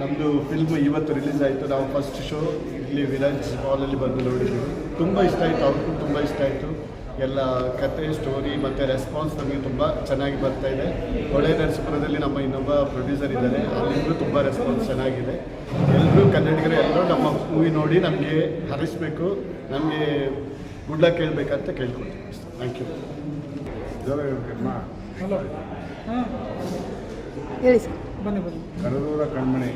ನಮ್ಮದು ಫಿಲ್ಮ್ ಇವತ್ತು ರಿಲೀಸ್ ಆಯಿತು. ನಾವು ಫಸ್ಟ್ ಶೋ ಇಲ್ಲಿ ವಿರಾಜ್ ಹಾಲಲ್ಲಿ ಬಂದು ನೋಡಿದ್ದೀವಿ ತುಂಬ ಇಷ್ಟ ಆಯಿತು. ಅವ್ರಿಗೂ ತುಂಬ ಇಷ್ಟ ಆಯಿತು. ಎಲ್ಲ ಕತೆ ಸ್ಟೋರಿ ಮತ್ತು ರೆಸ್ಪಾನ್ಸ್ ನಮಗೆ ತುಂಬ ಚೆನ್ನಾಗಿ ಬರ್ತಾ ಇದೆ. ಹೊಳೆ ನರಸೀಪುರದಲ್ಲಿ ನಮ್ಮ ಇನ್ನೊಬ್ಬ ಪ್ರೊಡ್ಯೂಸರ್ ಇದ್ದಾರೆ. ಅಲ್ಲಿಂದಲೂ ತುಂಬ ರೆಸ್ಪಾನ್ಸ್ ಚೆನ್ನಾಗಿದೆ. ಎಲ್ಲರೂ ಕನ್ನಡಿಗರು ಎಲ್ಲರೂ ನಮ್ಮ ಮೂವಿ ನೋಡಿ ನಮಗೆ ಹರಿಸ್ಬೇಕು. ನಮಗೆ ಗುಡ್ಲ ಕೇಳಬೇಕಂತ ಕೇಳ್ಕೊಳ್ತೀವಿ. ಥ್ಯಾಂಕ್ ಯು ಹೇಳಿ ಸರ್. ಬನ್ನಿ ಕಣ್ಮಣಿ.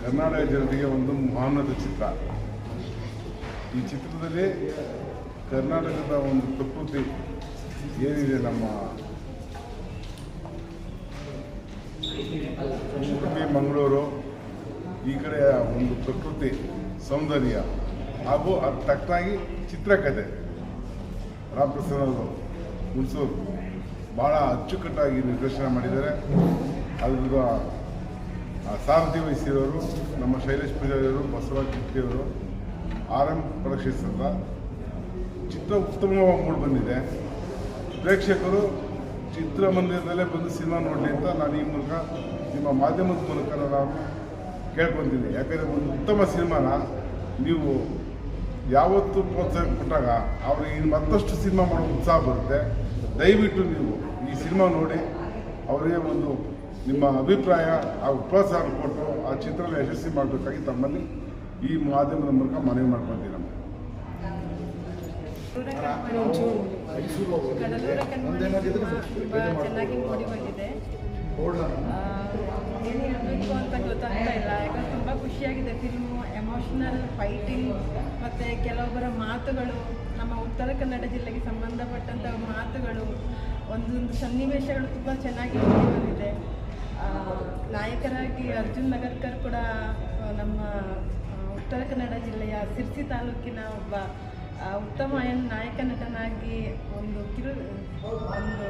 ಕರ್ನಾಟಕ ಜನತೆಗೆ ಒಂದು ಮಾನದ ಚಿತ್ರ. ಈ ಚಿತ್ರದಲ್ಲಿ ಕರ್ನಾಟಕದ ಒಂದು ಪ್ರಕೃತಿ ಏನಿದೆ ನಮ್ಮ ಉಡುಪಿ ಮಂಗಳೂರು ಈ ಕಡೆ ಒಂದು ಪ್ರಕೃತಿ ಸೌಂದರ್ಯ ಹಾಗೂ ಅದು ತಕ್ಕನಾಗಿ ಚಿತ್ರಕಥೆ ರಾಮಪ್ರಸನ್ನ ಅವರು ಹುಣಸೂರು. ಭಾಳ ಅಚ್ಚುಕಟ್ಟಾಗಿ ನಿರ್ದೇಶನ ಮಾಡಿದ್ದಾರೆ. ಅದ್ರ ಸಾರಥಿ ವಹಿಸಿರೋರು ನಮ್ಮ ಶೈಲೇಶ್ ಪೂಜಾರಿಯವರು ಬಸವರಾಜ್ ಕಿಟ್ಕಿಯವರು ಆರ್ ಎಂ ಪ್ರೊಡಕ್ಷನ್ಸ್ ಅಂತ ಚಿತ್ರ ಉತ್ತಮವಾಗಿ ಮೂಡಿ ಬಂದಿದೆ. ಪ್ರೇಕ್ಷಕರು ಚಿತ್ರಮಂದಿರದಲ್ಲೇ ಬಂದು ಸಿನಿಮಾ ನೋಡಲಿ ಅಂತ ನಾನು ಈ ಮೂಲಕ ನಿಮ್ಮ ಮಾಧ್ಯಮದ ಮೂಲಕ ನಾನು ಕೇಳ್ಕೊತೀನಿ. ಯಾಕಂದರೆ ಒಂದು ಉತ್ತಮ ಸಿನಿಮಾನ ನೀವು ಯಾವತ್ತು ಪ್ರೋತ್ಸಾಹ ಕೊಟ್ಟಾಗ ಅವ್ರಿಗೆ ಇನ್ನು ಮತ್ತಷ್ಟು ಸಿನಿಮಾ ಮಾಡೋ ಉತ್ಸಾಹ ಬರುತ್ತೆ. ದಯವಿಟ್ಟು ನೀವು ಈ ಸಿನಿಮಾ ನೋಡಿ ಅವರಿಗೆ ಒಂದು ನಿಮ್ಮ ಅಭಿಪ್ರಾಯ ಹಾಗೂ ಪ್ರೋತ್ಸಾಹ ಕೊಟ್ಟು ಆ ಚಿತ್ರನ ಯಶಸ್ವಿ ಮಾಡಬೇಕಾಗಿ ತಮ್ಮಲ್ಲಿ ಈ ಮಾಧ್ಯಮದ ಮೂಲಕ ಮನವಿ ಮಾಡ್ಕೊತೀನಿ ನಮ್ಮ ಚೆನ್ನಾಗಿ ಮೂಡಿ ಬಂದಿದೆ ಆ, ಏನು ಹೇಳಬೇಕು ಅಂತ ಗೊತ್ತಾಗ್ತಾ ಇಲ್ಲ ಯಾಕಂದ್ರೆ ತುಂಬ ಖುಷಿಯಾಗಿದೆ ಫಿಲ್ಮು ಎಮೋಷ್ನಲ್ ಫೈಟಿಂಗ್ ಮತ್ತು ಕೆಲವೊಬ್ಬರ ಮಾತುಗಳು, ನಮ್ಮ ಉತ್ತರ ಕನ್ನಡ ಜಿಲ್ಲೆಗೆ ಸಂಬಂಧಪಟ್ಟಂಥ ಮಾತುಗಳು, ಒಂದೊಂದು ಸನ್ನಿವೇಶಗಳು ತುಂಬ ಚೆನ್ನಾಗಿ ಬಂದಿದೆ ನಾಯಕರಾಗಿ ಅರ್ಜುನ್ ನಗರ್ಕರ್ ಕೂಡ ನಮ್ಮ ಉತ್ತರ ಕನ್ನಡ ಜಿಲ್ಲೆಯ ಸಿರ್ಸಿ ತಾಲೂಕಿನ ಒಬ್ಬ ಉತ್ತಮ ನಾಯಕ ನಟನಾಗಿ ಒಂದು ಕಿರು, ಒಂದು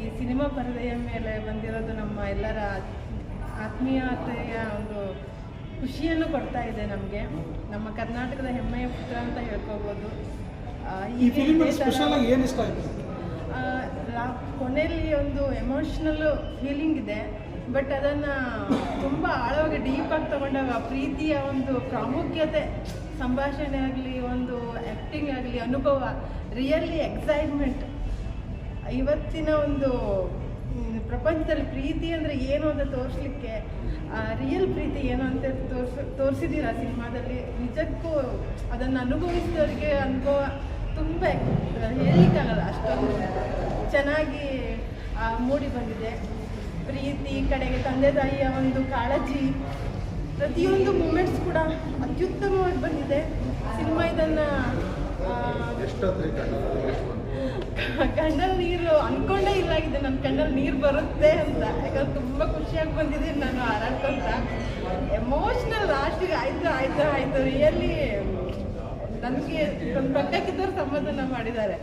ಈ ಸಿನಿಮಾ ಪರದೆಯ ಮೇಲೆ ಬಂದಿರೋದು ನಮ್ಮ ಎಲ್ಲರ ಆತ್ಮೀಯತೆಯ ಒಂದು ಖುಷಿಯನ್ನು ಕೊಡ್ತಾ ಇದೆ ನಮಗೆ. ನಮ್ಮ ಕರ್ನಾಟಕದ ಹೆಮ್ಮೆಯ ಪುತ್ರ ಅಂತ ಹೇಳ್ಕೋಬೋದು. ಈ ಏನು ಇಷ್ಟ ಆಯಿತು? ಆ, ಕೊನೆಯಲ್ಲಿ ಒಂದು ಎಮೋಷ್ನಲ್ ಫೀಲಿಂಗ್ ಇದೆ. ಬಟ್ ಅದನ್ನು ತುಂಬ ಆಳವಾಗಿ ಡೀಪಾಗಿ ತಗೊಂಡಾಗ ಪ್ರೀತಿಯ ಒಂದು ಪ್ರಾಮುಖ್ಯತೆ ಸಂಭಾಷಣೆ ಆಗಲಿ ಒಂದು ಆ್ಯಕ್ಟಿಂಗ್ ಆಗಲಿ ಅನುಭವ ರಿಯಲಿ ಎಕ್ಸೈಟ್ಮೆಂಟ್ ಇವತ್ತಿನ ಒಂದು ಪ್ರಪಂಚದಲ್ಲಿ ಪ್ರೀತಿ ಅಂದರೆ ಏನು ಅಂತ ತೋರಿಸ್ಲಿಕ್ಕೆ ರಿಯಲ್ ಪ್ರೀತಿ ಏನು ಅಂತ ತೋರ್ಸ್, ತೋರಿಸಿದ್ದೀರ ಸಿನಿಮಾದಲ್ಲಿ? ನಿಜಕ್ಕೂ ಅದನ್ನು ಅನುಭವಿಸಿದವರಿಗೆ ಅನುಭವ ತುಂಬ ಹೇಳಲಿಕ್ಕಾಗಲ್ಲ. ಅಷ್ಟೊಂದು ಚೆನ್ನಾಗಿ ಮೂಡಿ ಬಂದಿದೆ. ಪ್ರೀತಿ, ಕಡೆಗೆ ತಂದೆ ತಾಯಿಯ ಒಂದು ಕಾಳಜಿ, ಪ್ರತಿಯೊಂದು ಮೂಮೆಂಟ್ಸ್ ಕೂಡ ಅತ್ಯುತ್ತಮವಾಗಿ ಬಂದಿದೆ. ಸಿನಿಮಾ ಇದನ್ನು ಕಣ್ಣಲ್ಲಿ ನೀರು ಅನ್ಕೊಂಡೇ ಇಲ್ಲ ಇದು ನನ್ನ ಕಣ್ಣಲ್ಲಿ ನೀರು ಬರುತ್ತೆ ಅಂತ. ಯಾಕಂದ್ರೆ ತುಂಬ ಖುಷಿಯಾಗಿ ಬಂದಿದ್ದೀನಿ ನಾನು ಹಾರಾಡ್ಕೊಂತ. ಎಮೋಷ್ನಲ್ ಲಾಸ್ಟಿಗೆ ಆಯ್ತು ಆಯ್ತು ಆಯ್ತು. ರಿಯಲಿ ನನಗೆ ಒಂದು ಪಕ್ಕಕ್ಕಿದ್ದವ್ರು ಸಮಾಧಾನ ಮಾಡಿದ್ದಾರೆ.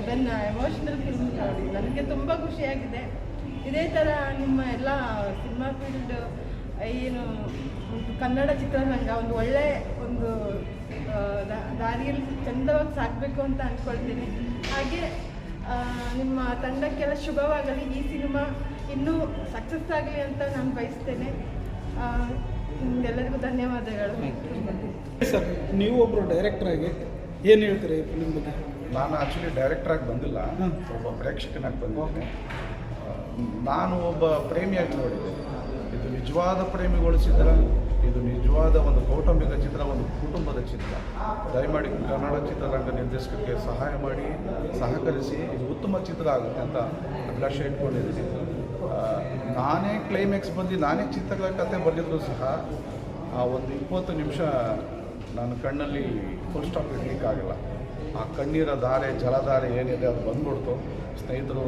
ಅದನ್ನ ಎಮೋಷ್ನಲ್ ಫಿಲ್ಮ್ ನೋಡಿ ನನಗೆ ತುಂಬ ಖುಷಿಯಾಗಿದೆ. ಇದೇ ಥರ ನಿಮ್ಮ ಎಲ್ಲ ಸಿನಿಮಾ ಫೀಲ್ಡ್ ಏನು ಒಂದು ಕನ್ನಡ ಚಿತ್ರರಂಗ ಒಂದು ಒಳ್ಳೆ ಒಂದು ದಾರಿಯಲ್ಲಿ ಚಂದವಾಗಿ ಸಾಕಬೇಕು ಅಂತ ಅಂದ್ಕೊಳ್ತೀನಿ ಹಾಗೆ ನಿಮ್ಮ ತಂಡಕ್ಕೆಲ್ಲ ಶುಭವಾಗಲಿ. ಈ ಸಿನಿಮಾ ಇನ್ನೂ ಸಕ್ಸಸ್ ಆಗಲಿ ಅಂತ ನಾನು ಬಯಸ್ತೇನೆ. ನಿಮ್ಗೆಲ್ಲರಿಗೂ ಧನ್ಯವಾದಗಳು. ಸರ್ ನೀವು ಒಬ್ಬರು ಡೈರೆಕ್ಟರ್ ಆಗಿ ಏನು ಹೇಳ್ತೀರಿ ಈ ಫಿಲ್ಮ್ ಬಗ್ಗೆ? ನಾನು ಆ್ಯಕ್ಚುಲಿ ಡೈರೆಕ್ಟ್ರಾಗಿ ಬಂದಿಲ್ಲ. ಒಬ್ಬ ಪ್ರೇಕ್ಷಕನಾಗಿ ಬಂದಿದ್ದೆ ನಾನು ಒಬ್ಬ ಪ್ರೇಮಿಯಾಗಿ ನೋಡಿದೆ ಇದು ನಿಜವಾದ ಪ್ರೇಮಿಗಳು ಚಿತ್ರ ಇದು ನಿಜವಾದ ಒಂದು ಕೌಟುಂಬಿಕ ಚಿತ್ರ, ಒಂದು ಕುಟುಂಬದ ಚಿತ್ರ. ದಯಮಾಡಿ ಕನ್ನಡ ಚಿತ್ರರಂಗ ನಿರ್ದೇಶಕಕ್ಕೆ ಸಹಾಯ ಮಾಡಿ, ಸಹಕರಿಸಿ, ಇದು ಉತ್ತಮ ಚಿತ್ರ ಆಗುತ್ತೆ ಅಂತ ಅಭಿಲಾಷೆ ಇಟ್ಕೊಂಡಿದ್ದೀನಿ. ನಾನೇ ಕ್ಲೈಮ್ಯಾಕ್ಸ್ ಬಂದು ನಾನೇ ಚಿತ್ರಗಳ ಕತೆ ಬರೆದಿದ್ರು ಸಹ, ಆ ಒಂದು ಇಪ್ಪತ್ತು ನಿಮಿಷ ನನ್ನ ಕಣ್ಣಲ್ಲಿ ಫುಲ್ ಸ್ಟಾಪ್ ಇಡಲಿಕ್ಕಾಗಲ್ಲ ಆ ಕಣ್ಣೀರ ಧಾರೆ, ಜಲಧಾರೆ ಏನಿದೆ ಅದು ಬಂದ್ಬಿಡ್ತು. ಸ್ನೇಹಿತರು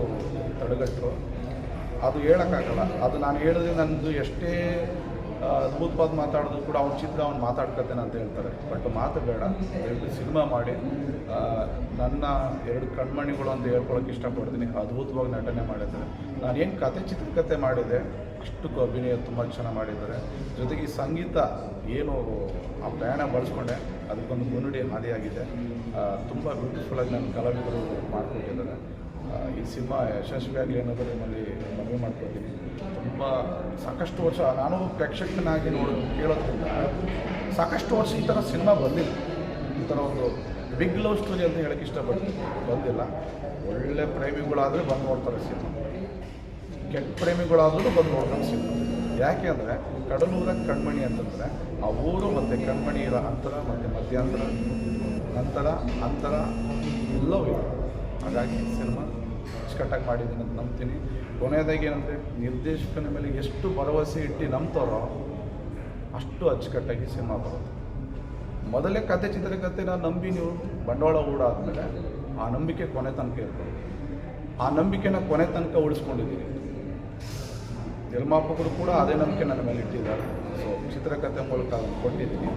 ತಡೆಗಟ್ಟರು ಅದು ಹೇಳೋಕ್ಕಾಗಲ್ಲ. ಅದು ನಾನು ಹೇಳಿದ್ರೆ ನನ್ನದು ಎಷ್ಟೇ ಅದ್ಭುತವಾದ ಮಾತಾಡೋದು ಕೂಡ ಅವ್ನ ಚಿತ್ರ ಅವ್ನು ಮಾತಾಡ್ಕೊತೇನೆ ಅಂತ ಹೇಳ್ತಾರೆ. ಬಟ್ ಮಾತು ಬೇಡ. ಎರಡು ಸಿನಿಮಾ ಮಾಡಿ. ನನ್ನ ಎರಡು ಕಣ್ಮಣಿಗಳು ಅಂತ ಹೇಳ್ಕೊಳಕ್ಕೆ ಇಷ್ಟಪಡ್ತೀನಿ. ಅದ್ಭುತವಾಗಿ ನಟನೆ ಮಾಡಿದ್ದಾರೆ. ನಾನು ಏನು ಕತೆ ಚಿತ್ರಕಥೆ ಮಾಡಿದೆ ಅಷ್ಟು ಅಭಿನಯ ತುಂಬ ಚೆನ್ನಾಗಿ ಮಾಡಿದ್ದಾರೆ. ಜೊತೆಗೆ ಸಂಗೀತ ಏನು ಆ ಪ್ರಯಾಣ ಬಳಸ್ಕೊಂಡೆ ಅದಕ್ಕೊಂದು ಮುನ್ನುಡಿ ಹಾದಿಯಾಗಿದೆ. ತುಂಬ ಬ್ಯೂಟಿಫುಲ್ಲಾಗಿ ನನ್ನ ಕಲಾವಿದರು ಮಾಡಿಕೊಟ್ಟಿದ್ದಾರೆ. ಆ, ಈ ಸಿನಿಮಾ ಯಶಸ್ವಿಯಾಗಲಿ ಅನ್ನೋದು ನಿಮ್ಮಲ್ಲಿ ಮನವಿ ಮಾಡ್ಕೊಳ್ತೀನಿ ತುಂಬ ಸಾಕಷ್ಟು ವರ್ಷ ನಾನು ಪ್ರೇಕ್ಷಕನಾಗಿ ನೋಡಿ, ಕೇಳೋದ್ರಿಂದ ಸಾಕಷ್ಟು ವರ್ಷ ಈ ಥರ ಸಿನಿಮಾ ಬಂದಿಲ್ಲ. ಈ ಥರ ಒಂದು ಬಿಗ್ ಲವ್ ಸ್ಟೋರಿ ಅಂತ ಹೇಳಕ್ಕೆ ಇಷ್ಟಪಡ್ತೀನಿ. ಬಂದಿಲ್ಲ. ಒಳ್ಳೆ ಪ್ರೇಮಿಗಳಾದರೆ ಬಂದು ನೋಡ್ತಾರೆ ಸಿನಿಮಾ. ಕೆಟ್ಟ ಪ್ರೇಮಿಗಳಾದರೂ ಬಂದು ನೋಡ್ತಾರೆ ಸಿನಿಮಾ. ಯಾಕೆ ಅಂದರೆ ಕಡಲೂರ ಕಣ್ಮಣಿ ಅಂತಂದರೆ ಆ ಊರು ಮತ್ತು ಕಣ್ಮಣಿ ಇರೋ ಅಂತರ ಮತ್ತು ಮಧ್ಯಾಂತರ, ನಂತರ ಅಂತರ, ಎಲ್ಲವೂ ಇದೆ. ಹಾಗಾಗಿ ಸಿನಿಮಾ ಅಚ್ಚುಕಟ್ಟಾಗಿ ಮಾಡಿದ್ದೀನಿ ಅಂತ ನಂಬ್ತೀನಿ. ಕೊನೆಯದಾಗಿ ಏನಂದರೆ, ನಿರ್ದೇಶಕನ ಮೇಲೆ ಎಷ್ಟು ಭರವಸೆ ಇಟ್ಟು ನಂಬ್ತಾರೋ ಅಷ್ಟು ಅಚ್ಚುಕಟ್ಟಾಗಿ ಸಿನಿಮಾ ಬರುತ್ತೆ. ಮೊದಲೇ ಕತೆ ಚಿತ್ರಕಥೆನ ನಂಬಿ ನೀವು ಬಂಡವಾಳ ಹೂಡಾದ್ಮೇಲೆ ಆ ನಂಬಿಕೆ ಕೊನೆ ತನಕ ಇರ್ತದೆ ಆ ನಂಬಿಕೆನ ಕೊನೆ ತನಕ ಉಳಿಸ್ಕೊಂಡಿದ್ದೀನಿ ನಿರ್ಮಾಪಕರು ಕೂಡ ಅದೇ ನಂಬಿಕೆ ನನ್ನ ಮೇಲೆ ಇಟ್ಟಿದ್ದಾರೆ. ಸೊ ಚಿತ್ರಕಥೆ ಮೂಲಕ ಕೊಟ್ಟಿದ್ದೀನಿ.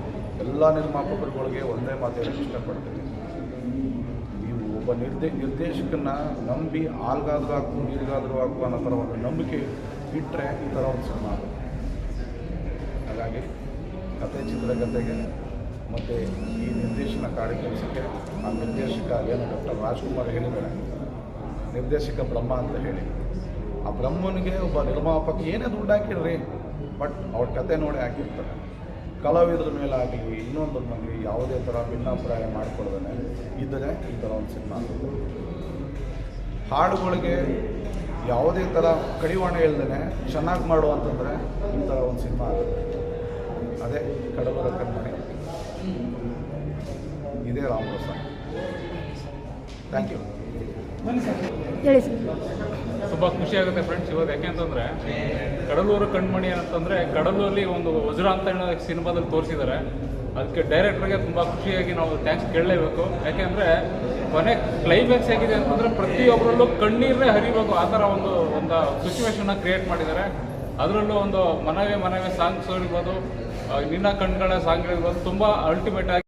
ಎಲ್ಲ ನಿರ್ಮಾಪಕರುಗಳಿಗೆ ಒಂದೇ ಮಾತು ಇಷ್ಟಪಡ್ತೀನಿ. ಒಬ್ಬ ನಿರ್ದೇ, ನಿರ್ದೇಶಕನ ನಂಬಿ ಆಲ್ಗಾದ್ರೂ ಹಾಕು, ನೀರಿಗಾದ್ರೂ ಹಾಕು ಅನ್ನೋ ಥರ ಒಂದು ನಂಬಿಕೆ ಇಟ್ಟರೆ ಈ ಥರ ಒಂದು ಸಿನಿಮಾ ಹಾಗಾಗಿ ಕತೆ ಚಿತ್ರಕಥೆಗೆ ಮತ್ತು ಈ ನಿರ್ದೇಶನ ಕಾಡಿ ಕೆಲಸಕ್ಕೆ ಆ ನಿರ್ದೇಶಕ ಏನು ಡಾಕ್ಟರ್ ರಾಜ್ಕುಮಾರ್ ಹೇಳಿದ್ದಾರೆ, ನಿರ್ದೇಶಕ ಬ್ರಹ್ಮ ಅಂತ ಹೇಳಿ. ಆ ಬ್ರಹ್ಮನಿಗೆ ಒಬ್ಬ ನಿರ್ಮಾಪಕ ಏನೇ ದುಡ್ಡು ಹಾಕಿಡ್ರಿ ಬಟ್ ಅವ್ರ ಕತೆ ನೋಡಿ ಹಾಕಿರ್ತಾರೆ. ಕಲಾವಿದ್ರ ಆಗಲಿ, ಇನ್ನೊಂದ್ರ ಮೇಲೆ ಯಾವುದೇ ಥರ ಭಿನ್ನಾಭಿಪ್ರಾಯ ಮಾಡಿಕೊಳ್ದೇ ಇದ್ದರೆ ಈ ಥರ ಒಂದು ಸಿನಿಮಾ. ಹಾಡುಗಳಿಗೆ ಯಾವುದೇ ಥರ ಕಡಿವಾಣ ಇಲ್ದೇ ಚೆನ್ನಾಗಿ ಮಾಡು ಅಂತಂದರೆ ಈ ಥರ ಒಂದು ಸಿನಿಮಾ ಆಗುತ್ತೆ. ಅದೇ ಕಡಬರ ಕಣ್ಮಣಿ ಇದೇ ರಾಮಪ್ರಸಾದ್. ಥ್ಯಾಂಕ್ ಯು ಹೇಳಿ ಸರ್. ತುಂಬ ಖುಷಿ ಆಗುತ್ತೆ ಫ್ರೆಂಡ್ಸ್ ಇವಾಗ. ಯಾಕೆಂತಂದರೆ, ಕಡಲೂರು ಕಣ್ಮಣಿ ಅಂತಂದ್ರೆ ಕಡಲೂರಲ್ಲಿ ಒಂದು ವಜ್ರ ಅಂತ ಹೇಳೋ ಸಿನಿಮಾದಲ್ಲಿ ತೋರಿಸಿದ್ದಾರೆ ಅದಕ್ಕೆ ಡೈರೆಕ್ಟ್ರಿಗೆ ತುಂಬ ಖುಷಿಯಾಗಿ ನಾವು ಥ್ಯಾಂಕ್ಸ್ ಕೇಳಲೇಬೇಕು. ಯಾಕೆಂದ್ರೆ, ಕೊನೆ ಕ್ಲೈಮ್ಯಾಕ್ಸ್ ಹೇಗಿದೆ ಅಂತಂದ್ರೆ ಪ್ರತಿಯೊಬ್ಬರಲ್ಲೂ ಕಣ್ಣೀರೇ ಹರಿಬೇಕು. ಆ ಥರ ಒಂದು ಒಂದು ಸಿಚುವೇಶನ್ನ ಕ್ರಿಯೇಟ್ ಮಾಡಿದ್ದಾರೆ ಅದರಲ್ಲೂ ಒಂದು ಮನವೇ ಮನವೇ ಸಾಂಗ್ಸ್ ಇರ್ಬೋದು ನಿನ್ನ ಕಣ್ಗಳ ಸಾಂಗ್ ಇರ್ಬೋದು, ತುಂಬ ಅಲ್ಟಿಮೇಟ್ ಆಗಿ